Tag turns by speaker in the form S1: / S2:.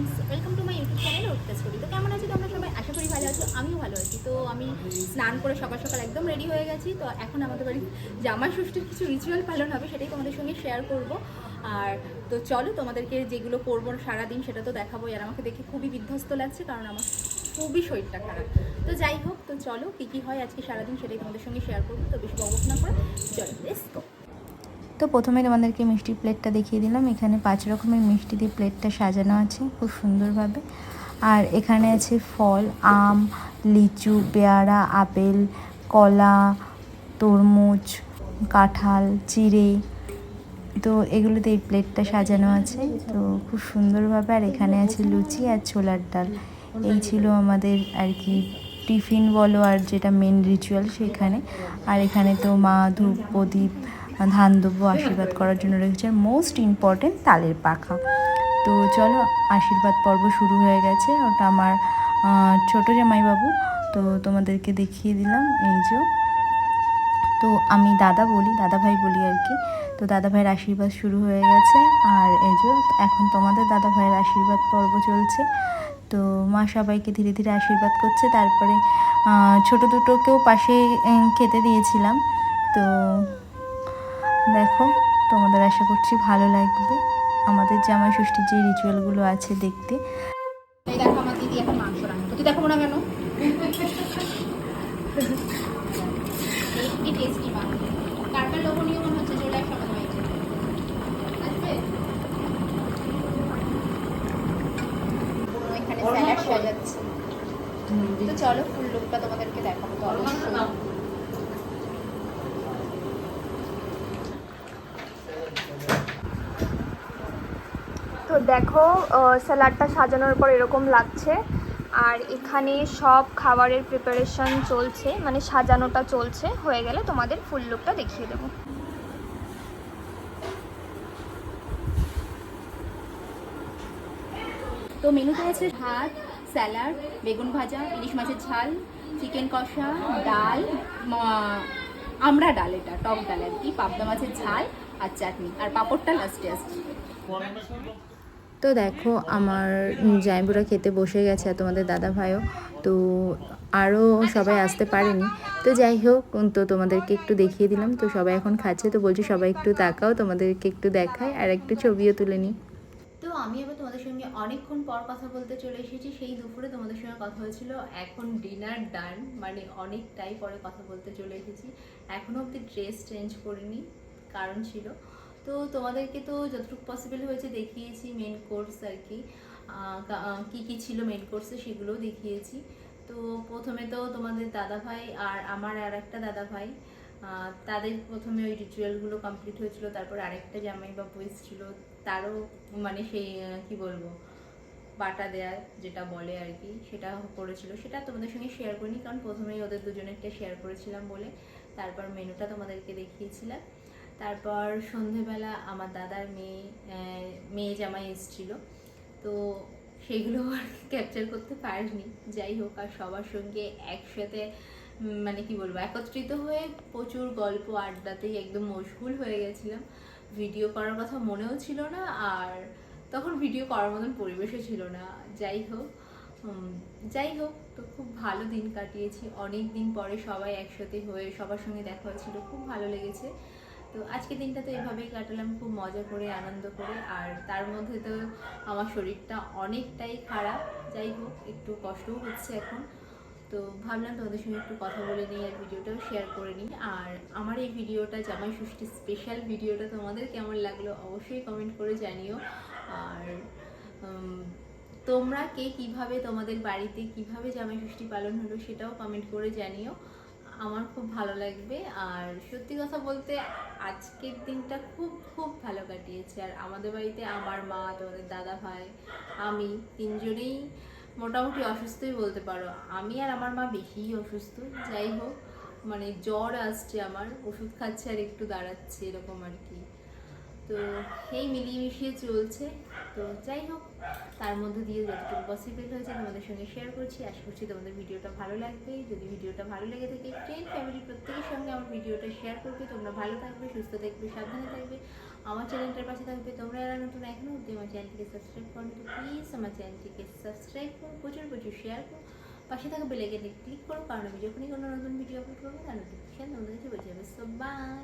S1: Friends welcome to my YouTube channel ওটা story তো কেমন আছো? তোমরা সবাই? আশা করি ভালো আছো, আমিও ভালো আছি। তো আমি স্নান করে সকাল সকাল একদম রেডি হয়ে গেছি। তো এখন আমাদের বাড়ি জামাই ষষ্ঠীর কিছু রিচুয়াল পালন হবে, সেটাই তোমাদের সঙ্গে শেয়ার করব। আর তো চলো, তোমাদেরকে যেগুলো করব সারাদিন, সেটা তো দেখাবো আর আমাকে দেখে খুবই বিধ্বস্ত লাগছে, কারণ আমার খুবই শরীরটা খারাপ। তো যাই হোক, তো চলো, কী কী হয় আজকে সারাদিন, সেটাই তোমাদের সঙ্গে শেয়ার করব। তো বেশি না করে, চলো গো
S2: তো প্রথমে তোমাদেরকে মিষ্টির প্লেটটা দেখিয়ে দিলাম। এখানে পাঁচ রকমের মিষ্টি দিয়ে প্লেটটা সাজানো আছে খুব সুন্দরভাবে। আর এখানে আছে ফল, আম, লিচু, পেয়ারা, আপেল, কলা, তরমুজ, কাঁঠাল, চিড়ে। তো এগুলোতে এই প্লেটটা সাজানো আছে। তো খুব সুন্দরভাবে আর এখানে আছে লুচি আর ছোলার ডাল। এই ছিল আমাদের আর কি টিফিন বলো আর যেটা মেন রিচুয়াল সেখানে। আর এখানে তো মা, ধূপ, প্রদীপ ধান দেবো আশীর্বাদ করার জন্য রেখেছে মোস্ট ইম্পর্টেন্ট তালের পাখা। তো চলো, আশীর্বাদ পর্ব শুরু হয়ে গেছে। ওটা আমার ছোটো জামাইবাবু। তো তোমাদেরকে দেখিয়ে দিলাম, এই যে। তো আমি দাদা বলি দাদা ভাই বলি আর কি। তো দাদা ভাইয়ের আশীর্বাদ শুরু হয়ে গেছে। আর এই যে, এখন তোমাদের দাদা ভাইয়ের আশীর্বাদ পর্ব চলছে। তো মা সবাইকে ধীরে ধীরে আশীর্বাদ করছে। তারপরে ছোট দুটোকেও পাশে খেতে দিয়েছিলাম। তো দেখো, তোমাদের আশা করছি ভালো লাগবে। আমাদের জামাই ষষ্ঠীর যে রিচুয়ালগুলো আছে দেখতে।
S1: দেখো না কেন? লোভনীয় তো চলো ফুল লুকটা তোমাদেরকে দেখাবো। তো অবশ্যই।
S3: তো দেখো স্যালাডটা সাজানোর পর এরকম লাগছে। আর এখানে সব খাবারের প্রিপারেশন চলছে মানে সাজানোটা চলছে। হয়ে গেলে তোমাদের ফুল লুকটা দেখিয়ে দেবো।
S1: তো মেনুতে আছে ভাত স্যালাড বেগুন ভাজা, ইলিশ মাছের ঝাল চিকেন কষা, ডাল আমরা ডাল এটা, টক ডাল আর কি, পাবদা মাছের ঝাল আর চাটনি। আর পাঁপড়টা লাস্টে আসছে।
S2: তো দেখো, আমার জায়বুরা খেতে বসে গেছে আর তোমাদের দাদা ভাইও তো আরও সবাই আসতে পারেনি। তো যাই হোক, তো তোমাদেরকে একটু দেখিয়ে দিলাম। তো সবাই এখন খাচ্ছে, তো বলছি সবাই একটু তাকাও, তোমাদেরকে একটু দেখায় আর একটু ছবিও তুলে নিই।
S1: তো আমি এবার তোমাদের সঙ্গে অনেকক্ষণ পর কথা বলতে চলে এসেছি। সেই দুপুরে তোমাদের সঙ্গে কথা হয়েছিল, এখন ডিনার ডান মানে অনেকটাই পরে কথা বলতে চলে এসেছি। এখনও অবধি ড্রেস চেঞ্জ করিনি, কারণ ছিল। তো তোমাদেরকে তো যতটুকু পসিবল হয়েছে দেখিয়েছি মেন কোর্স আর কি। কা- কি ছিল মেন কোর্সে সেগুলোও দেখিয়েছি। তো প্রথমে তো তোমাদের দাদা ভাই আর আমার আর একটা দাদা ভাই তাদের প্রথমে ওই রিচুয়ালগুলো কমপ্লিট হয়েছিল, তারপর আরেকটা জামাই বাবু এসেছিল, তারও মানে সেই কি বলব, বাটা দেয়া যেটা বলে আর কি, সেটা করেছিল। সেটা তোমাদের সঙ্গে শেয়ার করিনি, কারণ প্রথমেই ওদের দুজনেরটা শেয়ার করেছিলাম বলে, তারপর মেনুটা তোমাদেরকে দেখিয়েছিলাম। তারপর সন্ধেবেলা আমার দাদার মেয়ে মেয়ে জামাই এসেছিল। তো সেগুলো আর ক্যাপচার করতে পারিনি। যাই হোক, আর সবার সঙ্গে একসাথে মানে কি বলব, একত্রিত হয়ে প্রচুর গল্প আড্ডাতেই একদম মশগুল হয়ে গেছিলাম। ভিডিও করার কথা মনেও ছিল না, আর তখন ভিডিও করার মতন পরিবেশও ছিল না। যাই হোক যাই হোক, তো খুব ভালো দিন কাটিয়েছি। অনেক দিন পরে সবাই একসাথে হয়ে সবার সঙ্গে দেখা হয়েছিল, খুব ভালো লেগেছে। তো আজকে দিনটা তো এভাবেই কাটালাম, খুব মজা করে, আনন্দ করে। আর তার মধ্যে তো আমার শরীরটা অনেকটাই খারাপ। যাই হোক, একটু কষ্টও হচ্ছে এখন। তো ভাবলাম তোমাদের সঙ্গে একটু কথা বলে নিই আর ভিডিওটাও শেয়ার করে নিই। আর আমার এই ভিডিওটা, জামাই ষষ্ঠী স্পেশাল ভিডিওটা তোমাদের কেমন লাগল অবশ্যই কমেন্ট করে জানিও। আর তোমরা কে কীভাবে তোমাদের বাড়িতে কীভাবে জামাই ষষ্ঠী পালন হলো সেটাও কমেন্ট করে জানিও। আমার খুব ভালো লাগবে। আর সত্যি কথা বলতে আজকের দিনটা খুব খুব ভালো কাটিয়েছে। আর আমাদের বাড়িতে আমার মা, তোমাদের দাদা ভাই, আমি তিনজনেই মোটামুটি অসুস্থই বলতে পারো। আমি আর আমার মা বেশিই অসুস্থ। যাই হোক মানে জ্বর আসছে আমার, ওষুধ খাচ্ছে আর একটু দাঁড়াচ্ছে, এরকম আর কি। তো সেই মিলিয়ে মিশিয়ে চলছে। তো যাই হোক, তার মধ্যে দিয়ে যতটুকু পসিবল হয়েছে তোমাদের সঙ্গে শেয়ার করছি। আশা করছি তোমাদের ভিডিওটা ভালো লাগবে। যদি ভিডিওটা ভালো লেগে থাকে ফ্রেন্ড ফ্যামিলি প্রত্যেকের সঙ্গে আমার ভিডিওটা শেয়ার করবে। তোমরা ভালো থাকবে, সুস্থ থাকবে, সাবধানে থাকবে। আমার চ্যানেলটার পাশে থাকবে তোমরা এরা নতুন এখনও অব্দি আমার চ্যানেলটিকে সাবস্ক্রাইব করো তো প্লিজ আমার চ্যানেলটিকে সাবস্ক্রাইব করো, প্রচুর প্রচুর শেয়ার করো। পাশে থাকা বেলাইকেনে ক্লিক করো, কারণ আমি যখনই কোনো নতুন ভিডিও আপলোড করব, তার নোটিফিকেশান তোমাদের কাছে পৌঁছে যাবে। So by